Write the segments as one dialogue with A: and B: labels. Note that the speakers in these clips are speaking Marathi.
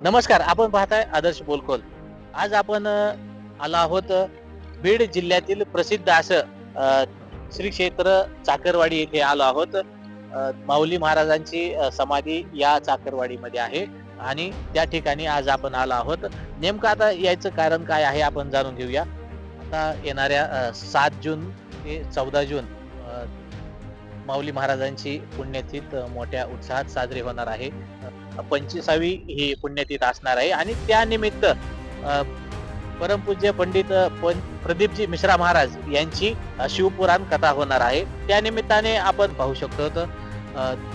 A: नमस्कार आपण पाहताय आदर्श बोलकोल आज आपण आलो आहोत बीड जिल्ह्यातील प्रसिद्ध असं श्री क्षेत्र चाकरवाडी येथे आलो आहोत. माऊली महाराजांची समाधी या चाकरवाडीमध्ये आहे आणि त्या ठिकाणी आज आपण आलो आहोत. नेमकं आता यायचं कारण काय आहे आपण जाणून घेऊया. आता येणाऱ्या सात जून ते चौदा जून माऊली महाराजांची पुण्यतिथ मोठ्या उत्साहात साजरी होणार आहे. पंचवीसावी ही पुण्यतिथ असणार आहे. आणि त्यानिमित्त परमपूज्य पंडित प्रदीपजी मिश्रा महाराज यांची शिवपुराण कथा होणार आहे. त्यानिमित्ताने आपण पाहू शकतो तर,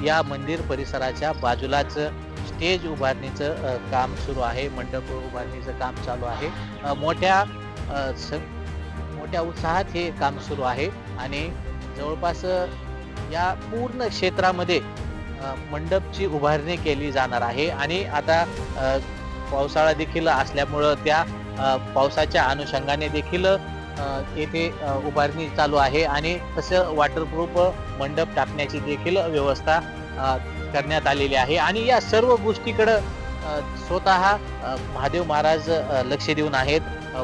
A: या मंदिर परिसराच्या बाजूलाच स्टेज उभारणीचं काम सुरू आहे. मंडप उभारणीचं काम चालू आहे. मोठ्या मोठ्या उत्साहात हे काम सुरू आहे. आणि जवळपास या पूर्ण क्षेत्रामध्ये मंडपची उभारणी केली जाणार आहे आणि आता पावसाळा देखील असल्यामुळं त्या पावसाच्या अनुषंगाने देखील येथे उभारणी चालू आहे आणि तसं वॉटरप्रूफ मंडप टाकण्याची देखील व्यवस्था करण्यात आलेली आहे. आणि या सर्व गोष्टीकडं स्वतः महादेव महाराज लक्ष देऊन आहेत.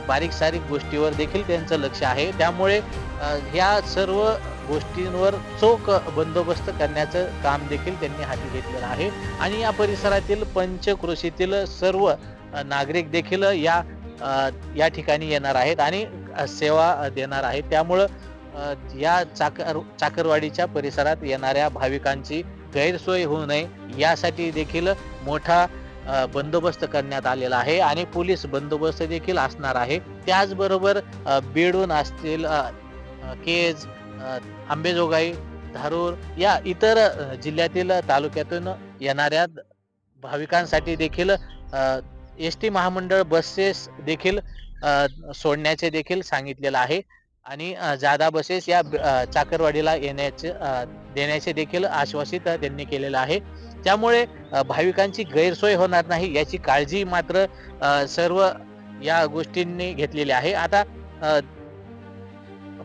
A: बारीक सारीक गोष्टीवर देखील त्यांचं लक्ष आहे. त्यामुळे ह्या सर्व गोष्टींवर चोख बंदोबस्त करण्याचं काम देखील त्यांनी हाती घेतलेलं आहे. आणि या परिसरातील पंचकृषीतील सर्व नागरिक देखील या या ठिकाणी येणार आहेत आणि सेवा देणार आहेत. त्यामुळं या चाकर चाकरवाडीच्या परिसरात येणाऱ्या भाविकांची गैरसोय होऊ नये. यासाठी देखील मोठा बंदोबस्त करण्यात आलेला आहे आणि पोलीस बंदोबस्त देखील असणार आहे. त्याचबरोबर बेडून असतील केज आंबेजोगाई धारूर या इतर जिल्ह्यातील तालुक्यातून येणाऱ्या भाविकांसाठी देखील एस टी महामंडळ बसेस देखील सोडण्याचे देखील सांगितलेलं आहे. आणि जादा बसेस या चाकरवाडीला येण्याचे देण्याचे देखील आश्वासित त्यांनी केलेलं आहे. त्यामुळे भाविकांची गैरसोय होणार नाही याची काळजी मात्र सर्व या गोष्टींनी घेतलेली आहे. आता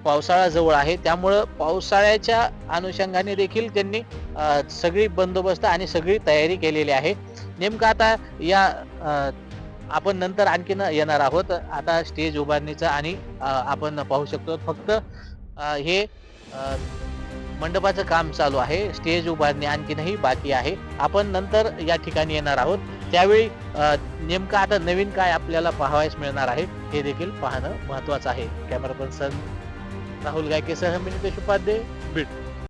A: पावसाळा जवळ आहे. त्यामुळं पावसाळ्याच्या अनुषंगाने देखील त्यांनी सगळी बंदोबस्त आणि सगळी तयारी केलेली आहे. नेमकं आता या आपण नंतर आणखीन येणार आहोत. आता स्टेज उभारणीचं आणि आपण पाहू शकतो फक्त हे मंडपाचं काम चालू आहे. स्टेज उभारणी आणखीनही बाकी आहे. आपण नंतर या ठिकाणी येणार आहोत. त्यावेळी नेमकं आता नवीन काय आपल्याला पाहावयास मिळणार आहे हे देखील पाहणं महत्वाचं आहे. कॅमेरा पर्सन राहुल गायकेसह मी नितेश उपाध्ये बीड.